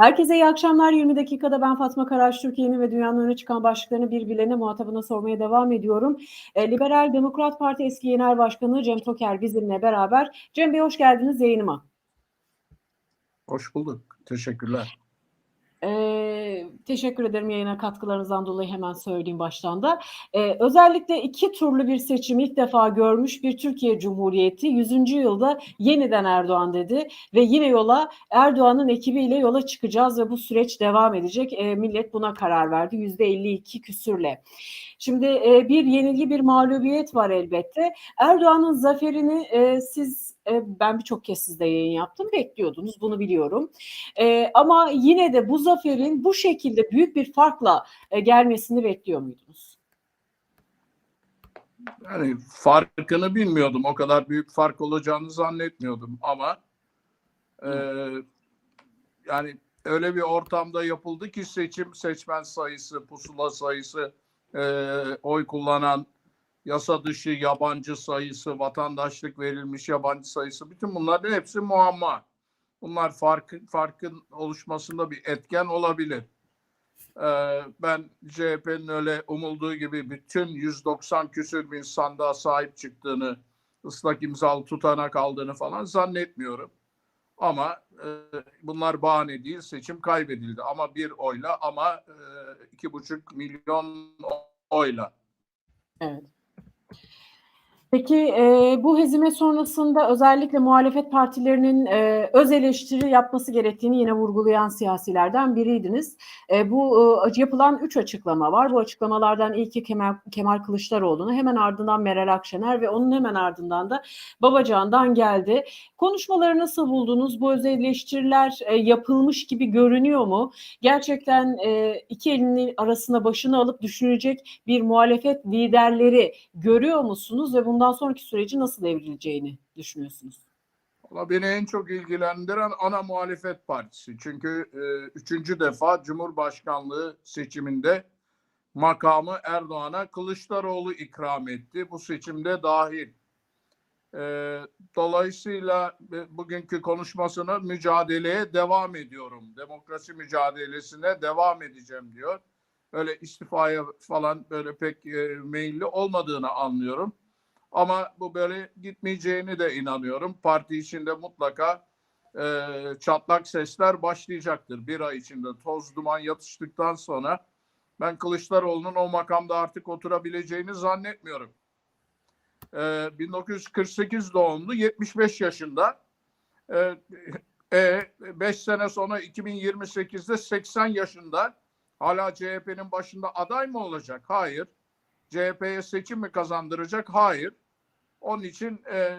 Herkese iyi akşamlar. 20 dakikada ben Fatma Karaş, Türkiye'nin ve dünyanın öne çıkan başlıklarını birbirlerine muhatabına sormaya devam ediyorum. E, Liberal Demokrat Parti eski genel başkanı Cem Toker bizimle beraber. Cem Bey hoş geldiniz yayınıma. Hoş bulduk. Teşekkürler. Ee, teşekkür ederim yayına katkılarınızdan dolayı hemen söyleyeyim baştan da. Ee, özellikle iki turlu bir seçim ilk defa görmüş bir Türkiye Cumhuriyeti 100. yılda yeniden Erdoğan dedi ve yine yola Erdoğan'ın ekibiyle yola çıkacağız ve bu süreç devam edecek. Ee, millet buna karar verdi %52 küsürle. Şimdi e, bir yenilgi bir mağlubiyet var elbette. Erdoğan'ın zaferini e, siz e, ben birçok kez sizde yayın yaptım bekliyordunuz bunu biliyorum. E, ama yine de bu zaferin bu şekilde büyük bir farkla e, gelmesini bekliyor muydunuz? Yani farkını bilmiyordum. O kadar büyük fark olacağını zannetmiyordum ama e, yani öyle bir ortamda yapıldı ki seçim seçmen sayısı, pusula sayısı, e, oy kullanan yasa dışı yabancı sayısı, vatandaşlık verilmiş yabancı sayısı bütün bunların hepsi muamma. Bunlar farkın, farkın oluşmasında bir etken olabilir. Ee, ben CHP'nin öyle umulduğu gibi bütün 190 küsür bin sandığa sahip çıktığını, ıslak imzalı tutanak aldığını falan zannetmiyorum. Ama e, bunlar bahane değil, seçim kaybedildi. Ama bir oyla ama e, iki buçuk milyon oyla. Evet. Peki e, bu hezime sonrasında özellikle muhalefet partilerinin e, öz eleştiri yapması gerektiğini yine vurgulayan siyasilerden biriydiniz. E, bu e, yapılan üç açıklama var. Bu açıklamalardan ilki Kemal, Kemal Kılıçdaroğlu'nu hemen ardından Meral Akşener ve onun hemen ardından da Babacan'dan geldi. Konuşmaları nasıl buldunuz? Bu öz eleştiriler e, yapılmış gibi görünüyor mu? Gerçekten e, iki elinin arasına başını alıp düşünecek bir muhalefet liderleri görüyor musunuz ve bundan sonraki süreci nasıl evrileceğini düşünüyorsunuz? Valla beni en çok ilgilendiren ana muhalefet partisi. Çünkü e, üçüncü defa Cumhurbaşkanlığı seçiminde makamı Erdoğan'a Kılıçdaroğlu ikram etti. Bu seçimde dahil. E, dolayısıyla e, bugünkü konuşmasına mücadeleye devam ediyorum. Demokrasi mücadelesine devam edeceğim diyor. Öyle istifaya falan böyle pek e, meyilli olmadığını anlıyorum. Ama bu böyle gitmeyeceğini de inanıyorum. Parti içinde mutlaka e, çatlak sesler başlayacaktır. Bir ay içinde toz duman yatıştıktan sonra ben Kılıçdaroğlu'nun o makamda artık oturabileceğini zannetmiyorum. E, 1948 doğumlu 75 yaşında. E, 5 sene sonra 2028'de 80 yaşında hala CHP'nin başında aday mı olacak? Hayır. CHP'ye seçim mi kazandıracak? Hayır. Onun için e,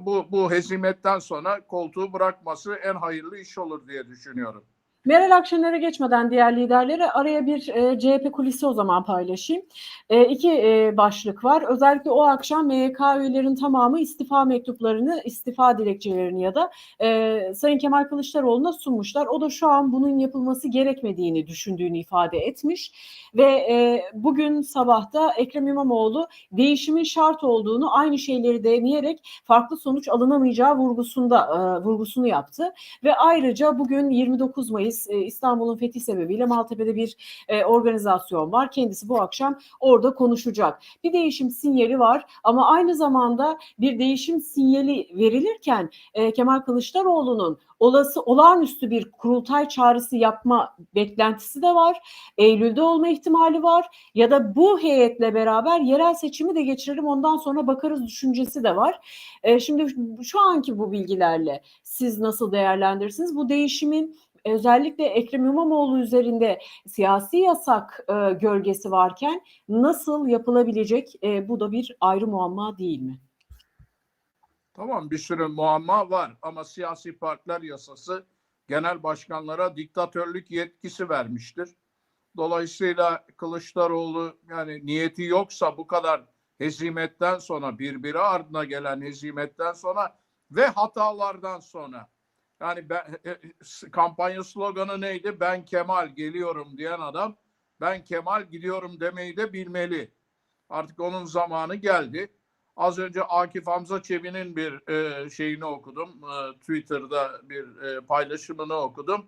bu, bu hezimetten sonra koltuğu bırakması en hayırlı iş olur diye düşünüyorum. Meral Akşener'e geçmeden diğer liderlere araya bir e, CHP kulisi o zaman paylaşayım. E, iki e, başlık var. Özellikle o akşam MYK üyelerinin tamamı istifa mektuplarını, istifa dilekçelerini ya da e, Sayın Kemal Kılıçdaroğlu'na sunmuşlar. O da şu an bunun yapılması gerekmediğini düşündüğünü ifade etmiş. Ve e, bugün sabahta Ekrem İmamoğlu değişimin şart olduğunu aynı şeyleri deneyerek farklı sonuç alınamayacağı vurgusunda e, vurgusunu yaptı. Ve ayrıca bugün 29 Mayıs İstanbul'un fethi sebebiyle Maltepe'de bir e, organizasyon var. Kendisi bu akşam orada konuşacak. Bir değişim sinyali var ama aynı zamanda bir değişim sinyali verilirken e, Kemal Kılıçdaroğlu'nun olası olağanüstü bir kurultay çağrısı yapma beklentisi de var. Eylül'de olma ihtimali var ya da bu heyetle beraber yerel seçimi de geçirelim ondan sonra bakarız düşüncesi de var. E, şimdi şu anki bu bilgilerle siz nasıl değerlendirirsiniz? Bu değişimin özellikle Ekrem İmamoğlu üzerinde siyasi yasak e, gölgesi varken nasıl yapılabilecek e, bu da bir ayrı muamma değil mi? Tamam bir sürü muamma var ama siyasi partiler yasası genel başkanlara diktatörlük yetkisi vermiştir. Dolayısıyla Kılıçdaroğlu yani niyeti yoksa bu kadar hezimetten sonra birbiri ardına gelen hezimetten sonra ve hatalardan sonra yani ben, e, e, kampanya sloganı neydi? Ben Kemal geliyorum diyen adam ben Kemal gidiyorum demeyi de bilmeli. Artık onun zamanı geldi. Az önce Akif Hamza Çebi'nin bir e, şeyini okudum. E, Twitter'da bir e, paylaşımını okudum.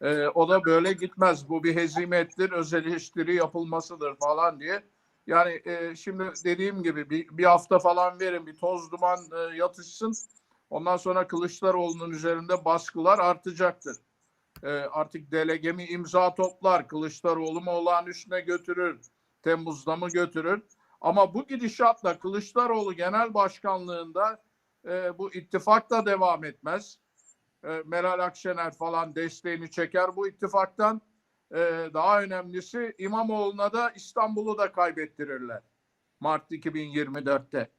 e, o da böyle gitmez. Bu bir hezimettir, öz eleştiri yapılmasıdır falan diye. Yani e, şimdi dediğim gibi bir, bir hafta falan verin, bir toz duman e, yatışsın. Ondan sonra Kılıçdaroğlu'nun üzerinde baskılar artacaktır. E, artık delegemi imza toplar, Kılıçdaroğlu mu olağanüstüne götürür, Temmuz'da mı götürür. Ama bu gidişatla Kılıçdaroğlu genel başkanlığında e, bu ittifak da devam etmez. E, Meral Akşener falan desteğini çeker bu ittifaktan. E, daha önemlisi İmamoğlu'na da İstanbul'u da kaybettirirler. Mart 2024'te.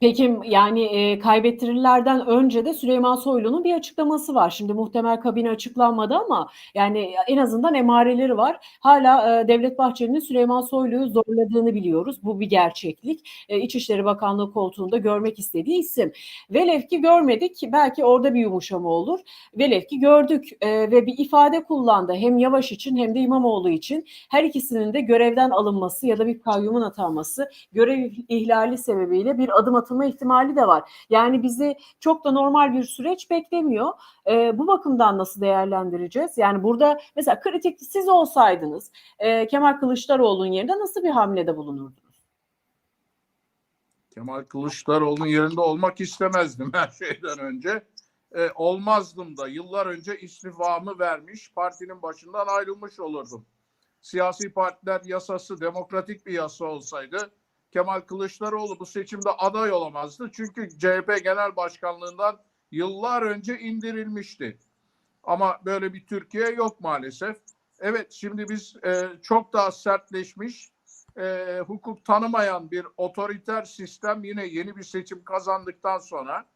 Peki yani e, kaybettirirlerden önce de Süleyman Soylu'nun bir açıklaması var. Şimdi muhtemel kabine açıklanmadı ama yani en azından emareleri var. Hala e, Devlet Bahçeli'nin Süleyman Soylu'yu zorladığını biliyoruz. Bu bir gerçeklik. E, İçişleri Bakanlığı koltuğunda görmek istediği isim. Velev ki görmedik. Belki orada bir yumuşama olur. Velev ki gördük e, ve bir ifade kullandı. Hem Yavaş için hem de İmamoğlu için. Her ikisinin de görevden alınması ya da bir kayyumun atanması görev ihlali sebebiyle bir adım atılma ihtimali de var. Yani bizi çok da normal bir süreç beklemiyor. E, bu bakımdan nasıl değerlendireceğiz? Yani burada mesela kritik siz olsaydınız e, Kemal Kılıçdaroğlu'nun yerinde nasıl bir hamlede bulunurdunuz? Kemal Kılıçdaroğlu'nun yerinde olmak istemezdim her şeyden önce. E, olmazdım da yıllar önce istifamı vermiş, partinin başından ayrılmış olurdum. Siyasi partiler yasası demokratik bir yasa olsaydı Kemal Kılıçdaroğlu bu seçimde aday olamazdı. Çünkü CHP Genel Başkanlığından yıllar önce indirilmişti. Ama böyle bir Türkiye yok maalesef. Evet şimdi biz e, çok daha sertleşmiş, e, hukuk tanımayan bir otoriter sistem yine yeni bir seçim kazandıktan sonra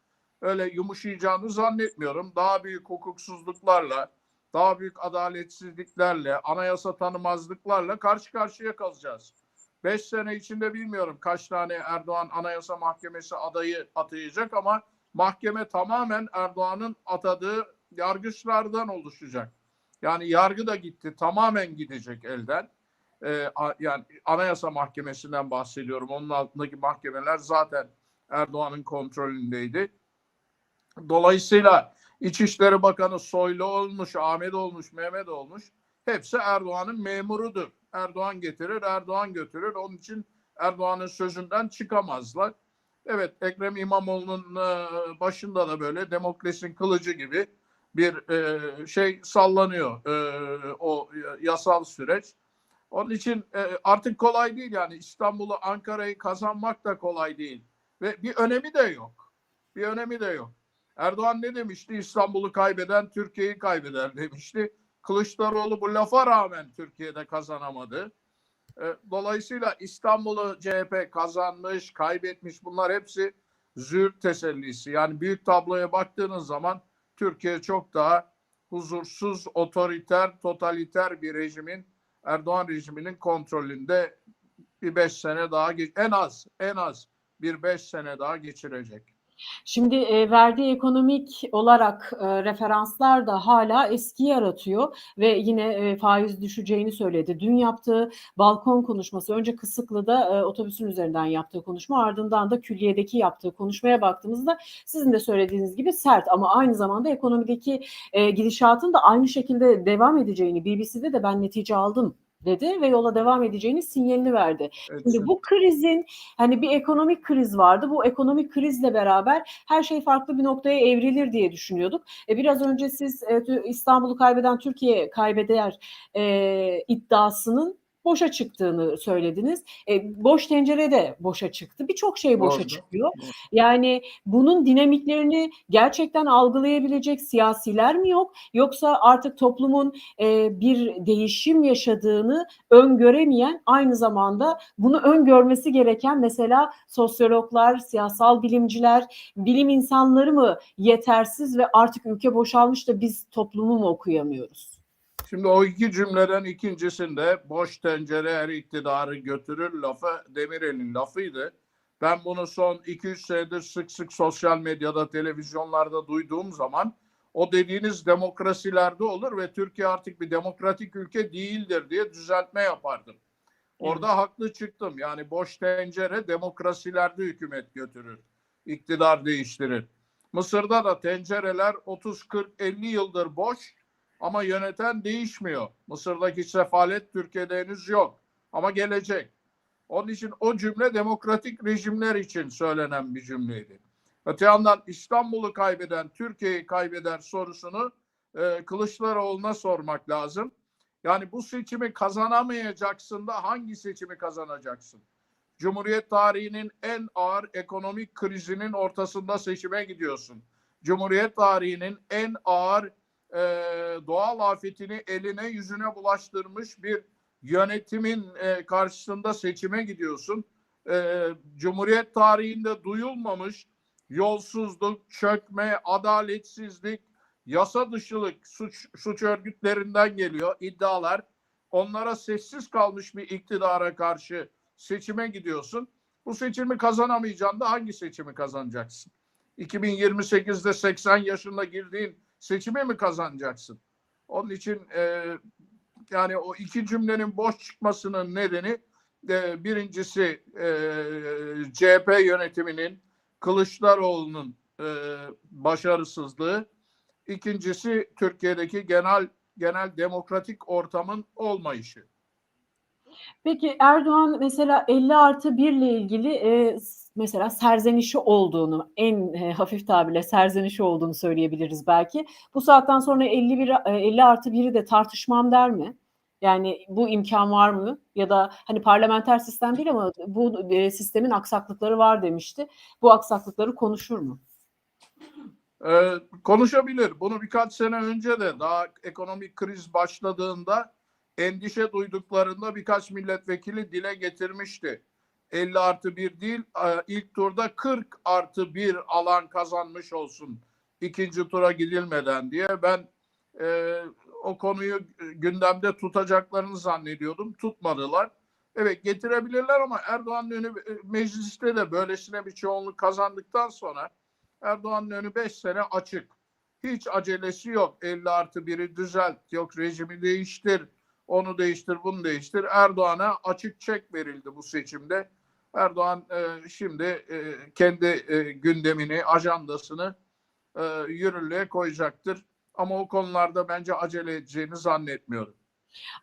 öyle yumuşayacağını zannetmiyorum. Daha büyük hukuksuzluklarla, daha büyük adaletsizliklerle, anayasa tanımazlıklarla karşı karşıya kalacağız. Beş sene içinde bilmiyorum kaç tane Erdoğan Anayasa Mahkemesi adayı atayacak ama mahkeme tamamen Erdoğan'ın atadığı yargıçlardan oluşacak. Yani yargı da gitti, tamamen gidecek elden. Ee, yani Anayasa Mahkemesi'nden bahsediyorum. Onun altındaki mahkemeler zaten Erdoğan'ın kontrolündeydi. Dolayısıyla İçişleri Bakanı Soylu olmuş, Ahmet olmuş, Mehmet olmuş. Hepsi Erdoğan'ın memurudur. Erdoğan getirir, Erdoğan götürür. Onun için Erdoğan'ın sözünden çıkamazlar. Evet Ekrem İmamoğlu'nun başında da böyle demokrasinin kılıcı gibi bir şey sallanıyor o yasal süreç. Onun için artık kolay değil yani İstanbul'u, Ankara'yı kazanmak da kolay değil. Ve bir önemi de yok. Bir önemi de yok. Erdoğan ne demişti? İstanbul'u kaybeden Türkiye'yi kaybeder demişti. Kılıçdaroğlu bu lafa rağmen Türkiye'de kazanamadı. Dolayısıyla İstanbul'u CHP kazanmış, kaybetmiş bunlar hepsi züğürt tesellisi. Yani büyük tabloya baktığınız zaman Türkiye çok daha huzursuz, otoriter, totaliter bir rejimin Erdoğan rejiminin kontrolünde bir beş sene daha en az en az bir beş sene daha geçirecek. Şimdi e, verdiği ekonomik olarak e, referanslar da hala eski yaratıyor ve yine e, faiz düşeceğini söyledi. Dün yaptığı balkon konuşması önce Kısıklı'da e, otobüsün üzerinden yaptığı konuşma ardından da külliyedeki yaptığı konuşmaya baktığımızda sizin de söylediğiniz gibi sert ama aynı zamanda ekonomideki e, gidişatın da aynı şekilde devam edeceğini BBC'de de ben netice aldım dedi ve yola devam edeceğini sinyalini verdi. Evet. Şimdi bu krizin hani bir ekonomik kriz vardı. Bu ekonomik krizle beraber her şey farklı bir noktaya evrilir diye düşünüyorduk. E, biraz önce siz e, İstanbul'u kaybeden Türkiye kaybeder e, iddiasının boşa çıktığını söylediniz. E, boş tencere de boşa çıktı. Birçok şey boşa Doğru. çıkıyor. Doğru. Yani bunun dinamiklerini gerçekten algılayabilecek siyasiler mi yok? Yoksa artık toplumun e, bir değişim yaşadığını öngöremeyen aynı zamanda bunu öngörmesi gereken mesela sosyologlar, siyasal bilimciler, bilim insanları mı yetersiz ve artık ülke boşalmış da biz toplumu mu okuyamıyoruz? Şimdi o iki cümleden ikincisinde boş tencere her iktidarı götürür lafı Demirel'in lafıydı. Ben bunu son 2-3 senedir sık sık sosyal medyada, televizyonlarda duyduğum zaman o dediğiniz demokrasilerde olur ve Türkiye artık bir demokratik ülke değildir diye düzeltme yapardım. Orada haklı çıktım. Yani boş tencere demokrasilerde hükümet götürür. iktidar değiştirir. Mısır'da da tencereler 30 40 50 yıldır boş Ama yöneten değişmiyor. Mısır'daki sefalet Türkiye'de henüz yok. Ama gelecek. Onun için o cümle demokratik rejimler için söylenen bir cümleydi. Öte yandan İstanbul'u kaybeden, Türkiye'yi kaybeder sorusunu e, Kılıçdaroğlu'na sormak lazım. Yani bu seçimi kazanamayacaksın da hangi seçimi kazanacaksın? Cumhuriyet tarihinin en ağır ekonomik krizinin ortasında seçime gidiyorsun. Cumhuriyet tarihinin en ağır e, doğal afetini eline yüzüne bulaştırmış bir yönetimin e, karşısında seçime gidiyorsun. E, Cumhuriyet tarihinde duyulmamış yolsuzluk, çökme, adaletsizlik, yasa dışılık suç, suç örgütlerinden geliyor iddialar. Onlara sessiz kalmış bir iktidara karşı seçime gidiyorsun. Bu seçimi kazanamayacağın da hangi seçimi kazanacaksın? 2028'de 80 yaşında girdiğin seçimi mi kazanacaksın? Onun için e, yani o iki cümlenin boş çıkmasının nedeni e, birincisi e, CHP yönetiminin Kılıçdaroğlu'nun e, başarısızlığı, ikincisi Türkiye'deki genel genel demokratik ortamın olmayışı. Peki Erdoğan mesela 50 artı 1 ile ilgili e, mesela serzenişi olduğunu en e, hafif tabirle serzenişi olduğunu söyleyebiliriz belki. Bu saatten sonra 51 e, 50 artı 1'i de tartışmam der mi? Yani bu imkan var mı? Ya da hani parlamenter sistem değil ama bu e, sistemin aksaklıkları var demişti. Bu aksaklıkları konuşur mu? Ee, konuşabilir. Bunu birkaç sene önce de daha ekonomik kriz başladığında endişe duyduklarında birkaç milletvekili dile getirmişti. 50 artı 1 değil ilk turda 40 artı 1 alan kazanmış olsun ikinci tura gidilmeden diye ben e, o konuyu gündemde tutacaklarını zannediyordum. Tutmadılar. Evet getirebilirler ama Erdoğan'ın önü mecliste de böylesine bir çoğunluk kazandıktan sonra Erdoğan'ın önü 5 sene açık. Hiç acelesi yok. 50 artı 1'i düzelt. Yok rejimi değiştir. Onu değiştir, bunu değiştir. Erdoğan'a açık çek verildi bu seçimde. Erdoğan e, şimdi e, kendi e, gündemini, ajandasını e, yürürlüğe koyacaktır. Ama o konularda bence acele edeceğini zannetmiyorum.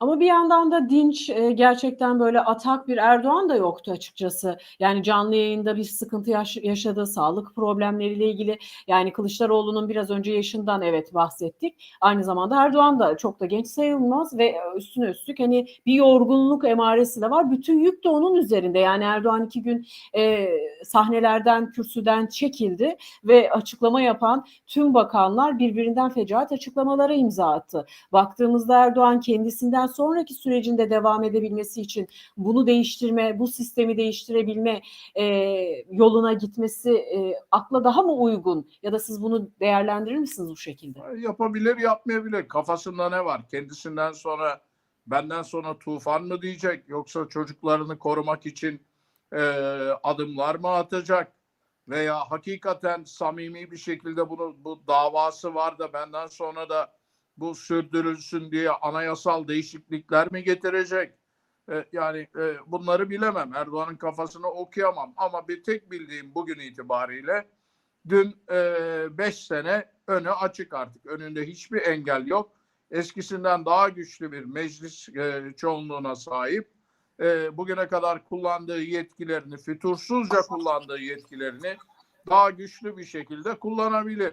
Ama bir yandan da dinç e, gerçekten böyle atak bir Erdoğan da yoktu açıkçası. Yani canlı yayında bir sıkıntı yaş- yaşadığı sağlık problemleriyle ilgili yani Kılıçdaroğlu'nun biraz önce yaşından evet bahsettik. Aynı zamanda Erdoğan da çok da genç sayılmaz ve üstüne üstlük hani bir yorgunluk emaresi de var. Bütün yük de onun üzerinde. Yani Erdoğan iki gün e, sahnelerden, kürsüden çekildi ve açıklama yapan tüm bakanlar birbirinden fecaat açıklamalara imza attı. Baktığımızda Erdoğan kendisi kendisinden sonraki sürecinde devam edebilmesi için bunu değiştirme, bu sistemi değiştirebilme e, yoluna gitmesi e, akla daha mı uygun? Ya da siz bunu değerlendirir misiniz bu şekilde? Yapabilir, yapmayabilir. Kafasında ne var? Kendisinden sonra, benden sonra tufan mı diyecek? Yoksa çocuklarını korumak için e, adımlar mı atacak? Veya hakikaten samimi bir şekilde bunu bu davası var da benden sonra da bu sürdürülsün diye anayasal değişiklikler mi getirecek? E, yani e, bunları bilemem. Erdoğan'ın kafasını okuyamam. Ama bir tek bildiğim bugün itibariyle dün 5 e, sene önü açık artık. Önünde hiçbir engel yok. Eskisinden daha güçlü bir meclis e, çoğunluğuna sahip. E, bugüne kadar kullandığı yetkilerini, fütursuzca kullandığı yetkilerini daha güçlü bir şekilde kullanabilir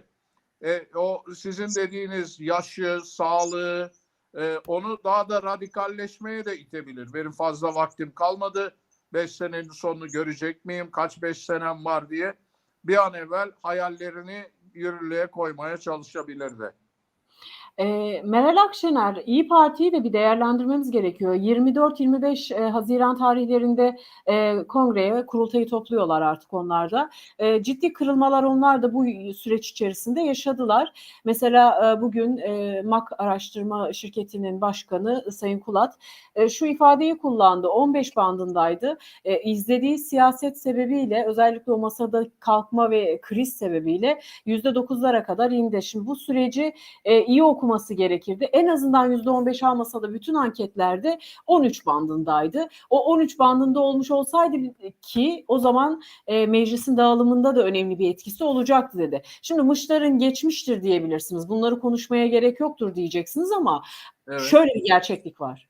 e, o sizin dediğiniz yaşı, sağlığı e, onu daha da radikalleşmeye de itebilir. Benim fazla vaktim kalmadı. Beş senenin sonunu görecek miyim? Kaç beş senem var diye bir an evvel hayallerini yürürlüğe koymaya çalışabilirdi. E, Meral Akşener, İyi Parti'yi de bir değerlendirmemiz gerekiyor. 24-25 e, Haziran tarihlerinde e, kongreye ve kurultayı topluyorlar artık onlar da. E, ciddi kırılmalar onlar da bu süreç içerisinde yaşadılar. Mesela e, bugün e, MAK araştırma şirketinin başkanı Sayın Kulat e, şu ifadeyi kullandı. 15 bandındaydı. E, izlediği siyaset sebebiyle özellikle o masada kalkma ve kriz sebebiyle %9'lara kadar indi. Şimdi bu süreci e, iyi okumuş okuması gerekirdi. En azından %15 almasa da bütün anketlerde 13 bandındaydı. O 13 bandında olmuş olsaydı ki o zaman e, meclisin dağılımında da önemli bir etkisi olacaktı dedi. Şimdi Mışlar'ın geçmiştir diyebilirsiniz. Bunları konuşmaya gerek yoktur diyeceksiniz ama Evet. şöyle bir gerçeklik var.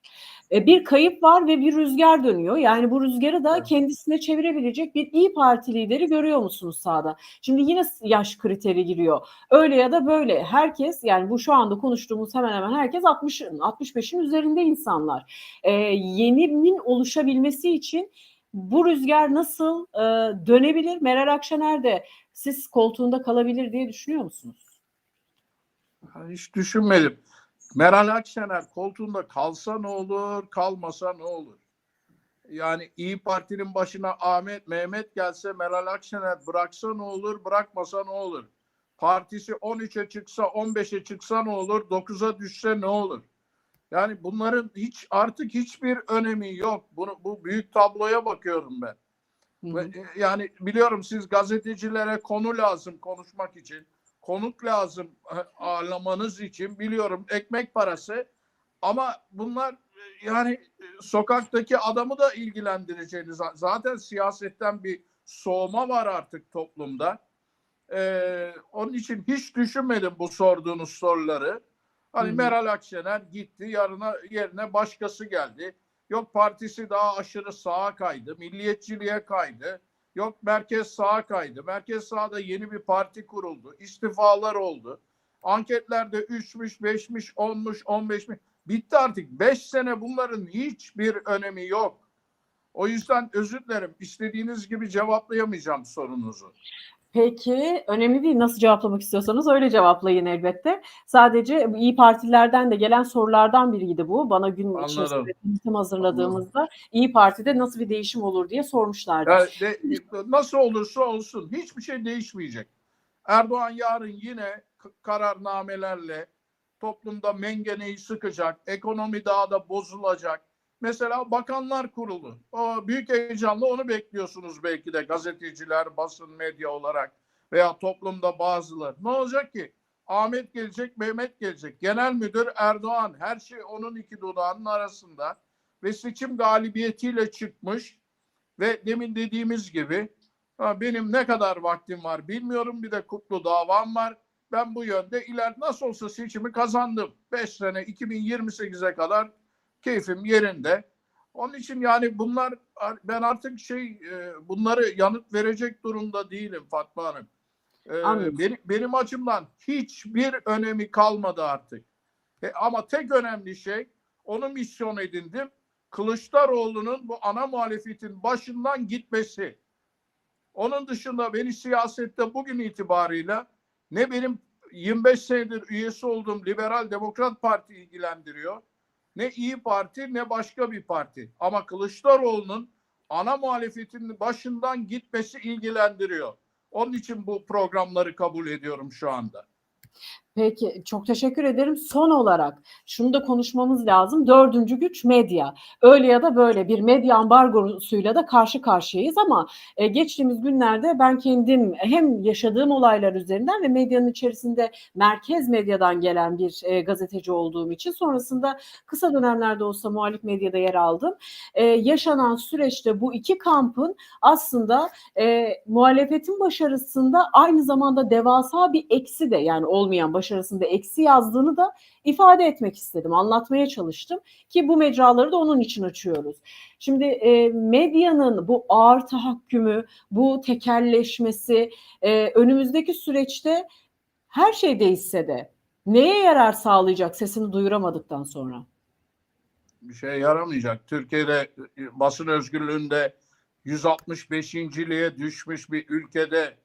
E, Bir kayıp var ve bir rüzgar dönüyor. Yani bu rüzgarı da kendisine çevirebilecek bir İyi Parti lideri görüyor musunuz sahada? Şimdi yine yaş kriteri giriyor. Öyle ya da böyle herkes yani bu şu anda konuştuğumuz hemen hemen herkes 60'ın 65'in üzerinde insanlar. E, yeninin oluşabilmesi için bu rüzgar nasıl e, dönebilir? Meral Akşener de siz koltuğunda kalabilir diye düşünüyor musunuz? Hiç düşünmedim. Meral Akşener koltuğunda kalsa ne olur, kalmasa ne olur? Yani İyi Parti'nin başına Ahmet, Mehmet gelse Meral Akşener bıraksa ne olur, bırakmasa ne olur? Partisi 13'e çıksa, 15'e çıksa ne olur, 9'a düşse ne olur? Yani bunların hiç artık hiçbir önemi yok. Bunu, bu büyük tabloya bakıyorum ben. Hı hı. E, Yani biliyorum siz gazetecilere konu lazım konuşmak için. Konuk lazım ağırlamanız için biliyorum ekmek parası. Ama bunlar e, yani e, sokaktaki adamı da ilgilendireceğini za- zaten siyasetten bir soğuma var artık toplumda. Ee, onun için hiç düşünmedim bu sorduğunuz soruları. Hani Hı hı. Meral Akşener gitti, yarına yerine başkası geldi. Yok partisi daha aşırı sağa kaydı, milliyetçiliğe kaydı. Yok merkez sağa kaydı. Merkez sağda yeni bir parti kuruldu. İstifalar oldu. Anketlerde 3'müş, 5'miş, 10'muş, 15'miş. Bitti artık. 5 sene bunların hiçbir önemi yok. O yüzden özür dilerim. İstediğiniz gibi cevaplayamayacağım sorunuzu. Peki önemli değil nasıl cevaplamak istiyorsanız öyle cevaplayın elbette. Sadece İyi Partilerden de gelen sorulardan biriydi bu. Bana gün Anladım. içerisinde hazırladığımızda İyi Parti'de nasıl bir değişim olur diye sormuşlardı. Ya de- nasıl olursa olsun hiçbir şey değişmeyecek. Erdoğan yarın yine kararnamelerle toplumda mengeneyi sıkacak, ekonomi daha da bozulacak. Mesela bakanlar kurulu. O büyük heyecanla onu bekliyorsunuz belki de gazeteciler, basın, medya olarak veya toplumda bazıları. Ne olacak ki? Ahmet gelecek, Mehmet gelecek. Genel müdür Erdoğan. Her şey onun iki dudağının arasında. Ve seçim galibiyetiyle çıkmış. Ve demin dediğimiz gibi benim ne kadar vaktim var bilmiyorum. Bir de kutlu davam var. Ben bu yönde iler nasıl olsa seçimi kazandım. 5 sene 2028'e kadar keyfim yerinde. Onun için yani bunlar ben artık şey e, bunları yanıt verecek durumda değilim Fatma Hanım. E, Anladım. benim, benim açımdan hiçbir önemi kalmadı artık. E, ama tek önemli şey onu misyon edindim. Kılıçdaroğlu'nun bu ana muhalefetin başından gitmesi. Onun dışında beni siyasette bugün itibarıyla ne benim 25 senedir üyesi olduğum Liberal Demokrat Parti ilgilendiriyor. Ne İyi Parti ne başka bir parti. Ama Kılıçdaroğlu'nun ana muhalefetin başından gitmesi ilgilendiriyor. Onun için bu programları kabul ediyorum şu anda. Peki çok teşekkür ederim. Son olarak şunu da konuşmamız lazım. Dördüncü güç medya. Öyle ya da böyle bir medya ambargosuyla da karşı karşıyayız ama e, geçtiğimiz günlerde ben kendim hem yaşadığım olaylar üzerinden ve medyanın içerisinde merkez medyadan gelen bir e, gazeteci olduğum için sonrasında kısa dönemlerde olsa muhalif medyada yer aldım. E, yaşanan süreçte bu iki kampın aslında e, muhalefetin başarısında aynı zamanda devasa bir eksi de yani olmayan başarısında eksi yazdığını da ifade etmek istedim, anlatmaya çalıştım ki bu mecraları da onun için açıyoruz. Şimdi e, medyanın bu ağır tahakkümü, bu tekelleşmesi e, önümüzdeki süreçte her şey değişse de neye yarar sağlayacak sesini duyuramadıktan sonra? bir şeye yaramayacak. Türkiye'de e, basın özgürlüğünde 165.liğe düşmüş bir ülkede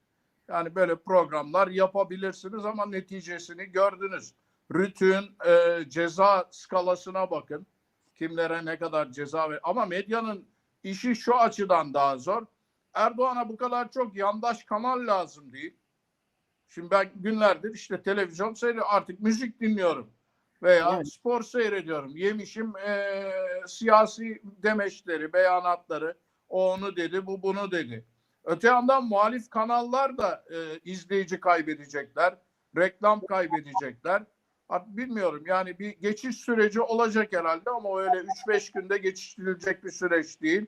yani böyle programlar yapabilirsiniz ama neticesini gördünüz. Rütün e, ceza skalasına bakın. Kimlere ne kadar ceza ver. Ama medyanın işi şu açıdan daha zor. Erdoğan'a bu kadar çok yandaş kanal lazım değil. Şimdi ben günlerdir işte televizyon seyrediyorum. Artık müzik dinliyorum veya Evet. spor seyrediyorum. Yemişim eee, siyasi demeçleri, beyanatları. O onu dedi, bu bunu dedi. Öte yandan muhalif kanallar da eee, izleyici kaybedecekler, reklam kaybedecekler. Artık bilmiyorum yani bir geçiş süreci olacak herhalde ama öyle 3-5 günde geçiştirilecek bir süreç değil.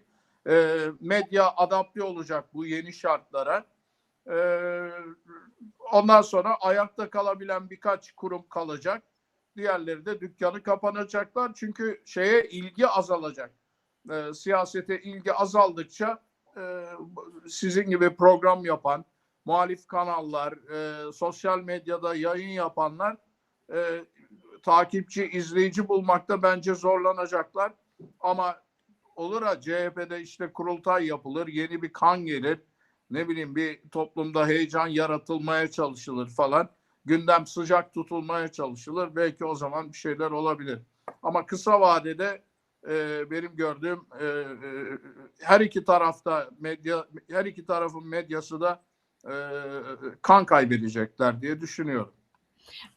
Ee, medya adapte olacak bu yeni şartlara. Ee, ondan sonra ayakta kalabilen birkaç kurum kalacak. Diğerleri de dükkanı kapanacaklar. Çünkü şeye ilgi azalacak. Ee, siyasete ilgi azaldıkça e, sizin gibi program yapan, muhalif kanallar, e, sosyal medyada yayın yapanlar e, takipçi, izleyici bulmakta bence zorlanacaklar. Ama olur ha CHP'de işte kurultay yapılır, yeni bir kan gelir. Ne bileyim bir toplumda heyecan yaratılmaya çalışılır falan. Gündem sıcak tutulmaya çalışılır. Belki o zaman bir şeyler olabilir. Ama kısa vadede e, benim gördüğüm e, e, her iki tarafta medya, her iki tarafın medyası da e, kan kaybedecekler diye düşünüyorum.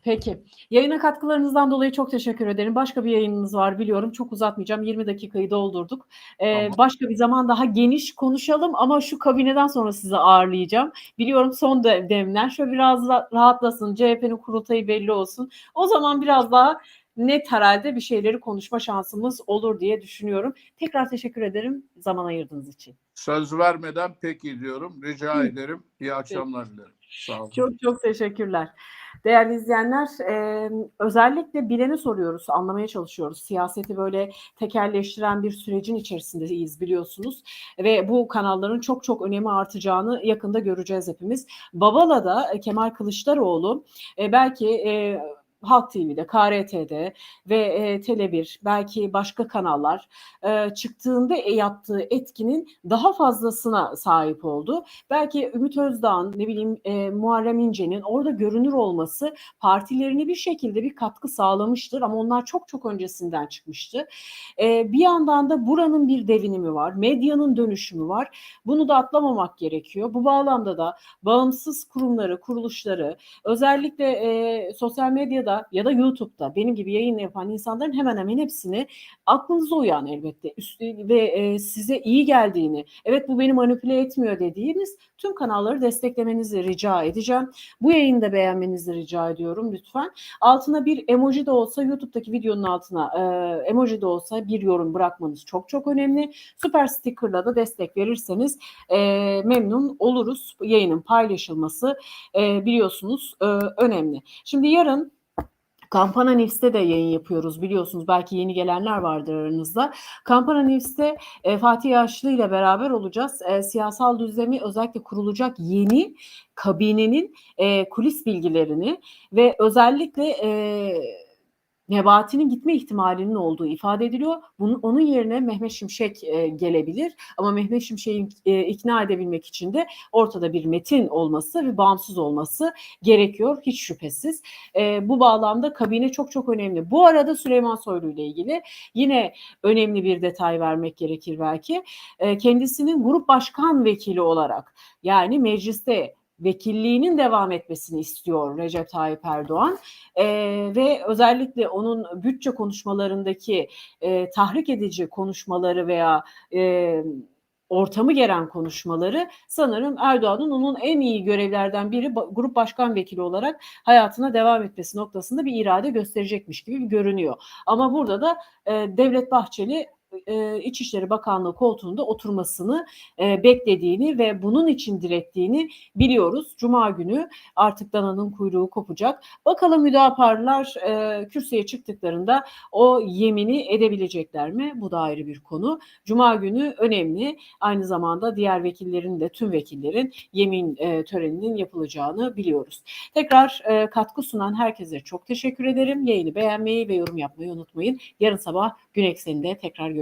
Peki. Yayına katkılarınızdan dolayı çok teşekkür ederim. Başka bir yayınımız var biliyorum. Çok uzatmayacağım. 20 dakikayı doldurduk. Ee, Tamam. Başka bir zaman daha geniş konuşalım ama şu kabineden sonra sizi ağırlayacağım. Biliyorum son de- demler. Şöyle biraz rahatlasın. CHP'nin kurultayı belli olsun. O zaman biraz daha net herhalde bir şeyleri konuşma şansımız olur diye düşünüyorum. Tekrar teşekkür ederim zaman ayırdığınız için. Söz vermeden peki diyorum. Rica Hı. ederim. İyi akşamlar dilerim. Sağ olun. Çok çok teşekkürler. Değerli izleyenler, e, özellikle bilene soruyoruz, anlamaya çalışıyoruz. Siyaseti böyle tekerleştiren bir sürecin içerisindeyiz biliyorsunuz. Ve bu kanalların çok çok önemi artacağını yakında göreceğiz hepimiz. Babala'da e, Kemal Kılıçdaroğlu e, belki e, Halk TV'de, KRT'de ve e, Tele1 belki başka kanallar e, çıktığında e, yaptığı etkinin daha fazlasına sahip oldu. Belki Ümit Özdağ'ın ne bileyim e, Muharrem İnce'nin orada görünür olması partilerine bir şekilde bir katkı sağlamıştır ama onlar çok çok öncesinden çıkmıştı. E, bir yandan da buranın bir devinimi var, medyanın dönüşümü var. Bunu da atlamamak gerekiyor. Bu bağlamda da bağımsız kurumları, kuruluşları özellikle e, sosyal medyada ya da YouTube'da benim gibi yayın yapan insanların hemen hemen hepsini aklınıza uyan elbette üstü ve e, size iyi geldiğini, evet bu beni manipüle etmiyor dediğiniz tüm kanalları desteklemenizi rica edeceğim. Bu yayını da beğenmenizi rica ediyorum lütfen. Altına bir emoji de olsa YouTube'daki videonun altına e, emoji de olsa bir yorum bırakmanız çok çok önemli. Süper sticker'la da destek verirseniz e, memnun oluruz. Yayının paylaşılması e, biliyorsunuz e, önemli. Şimdi yarın Kampana News'te de yayın yapıyoruz biliyorsunuz. Belki yeni gelenler vardır aranızda. Kampana News'te e, Fatih Yaşlı ile beraber olacağız. E, siyasal düzlemi özellikle kurulacak yeni kabinenin e, kulis bilgilerini ve özellikle e, Nebati'nin gitme ihtimalinin olduğu ifade ediliyor. Bunun, onun yerine Mehmet Şimşek e, gelebilir. Ama Mehmet Şimşek'i e, ikna edebilmek için de ortada bir metin olması ve bağımsız olması gerekiyor hiç şüphesiz. E, bu bağlamda kabine çok çok önemli. Bu arada Süleyman Soylu ile ilgili yine önemli bir detay vermek gerekir belki. E, kendisinin grup başkan vekili olarak yani mecliste vekilliğinin devam etmesini istiyor Recep Tayyip Erdoğan e, ve özellikle onun bütçe konuşmalarındaki e, tahrik edici konuşmaları veya e, ortamı geren konuşmaları sanırım Erdoğan'ın onun en iyi görevlerden biri grup başkan vekili olarak hayatına devam etmesi noktasında bir irade gösterecekmiş gibi görünüyor. Ama burada da e, Devlet Bahçeli e, İçişleri Bakanlığı koltuğunda oturmasını e, beklediğini ve bunun için direttiğini biliyoruz. Cuma günü artık dananın kuyruğu kopacak. Bakalım Hüdaparlar e, kürsüye çıktıklarında o yemini edebilecekler mi? Bu da ayrı bir konu. Cuma günü önemli. Aynı zamanda diğer vekillerin de tüm vekillerin yemin e, töreninin yapılacağını biliyoruz. Tekrar katkı sunan herkese çok teşekkür ederim. Yayını beğenmeyi ve yorum yapmayı unutmayın. Yarın sabah gün ekseninde tekrar